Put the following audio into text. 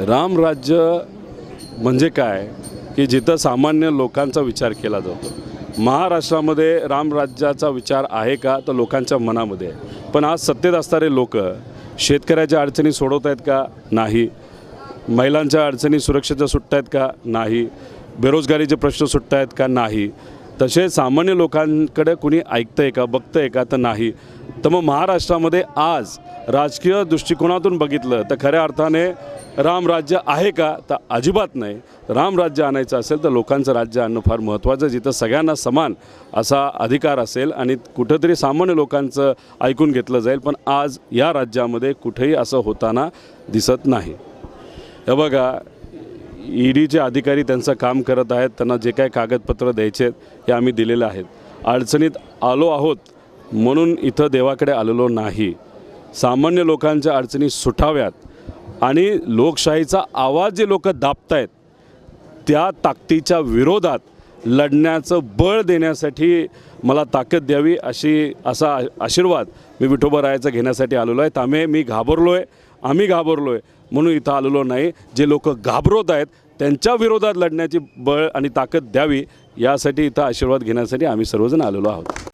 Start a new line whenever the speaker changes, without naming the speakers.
रामराज्य म्हणजे काय? की जिथं सामान्य लोकांचा विचार केला जातो. महाराष्ट्रामध्ये रामराज्याचा विचार आहे का? तर लोकांच्या मनामध्ये पण आज सत्तेत असणारे लोक शेतकऱ्याच्या अडचणी सोडवत आहेत का? नाही. महिलांच्या अडचणी सुरक्षेच्या सुटत आहेत का? नाही. बेरोजगारीचे प्रश्न सुटत आहेत का? नाही. तसे सामान्य लोकांकडे कुणी ऐकतं आहे का? बघतं आहे का? तर नाही. तर मग महाराष्ट्रामध्ये आज राजकीय दृष्टिकोनातून बघितलं तर खऱ्या अर्थाने रामराज्य आहे का? तर अजिबात नाही. रामराज्य आणायचं असेल तर लोकांचं राज्य आणणं फार महत्त्वाचं जिथं सगळ्यांना समान असा अधिकार असेल आणि कुठंतरी सामान्य लोकांचं ऐकून घेतलं जाईल पण आज या राज्यामध्ये कुठेही असं होताना दिसत नाही. हे बघा ई डीचे अधिकारी त्यांचं काम करत आहेत त्यांना जे काही कागदपत्र द्यायचे आहेत हे आम्ही दिलेले आहेत. अडचणीत आलो आहोत म्हणून इथं देवाकडे आलेलो नाही. सामान्य लोकांच्या अडचणी सुटाव्यात आणि लोकशाहीचा आवाज जे लोक दाबतायत त्या ताकदीच्या विरोधात लढण्याचं बळ देण्यासाठी मला ताकद द्यावी अशी असा आशीर्वाद मी विठोबरायाचा घेण्यासाठी आलेलो आहे. त्यामुळे मी घाबरलो आहे आम्ही घाबरलो आहे म्हणून इथं आलेलो नाही. जे लोक घाबरवत आहेत त्यांच्या विरोधात लढण्याची बळ आणि ताकद द्यावी यासाठी इथं आशीर्वाद घेण्यासाठी आम्ही सर्वजण आलेलो आहोत.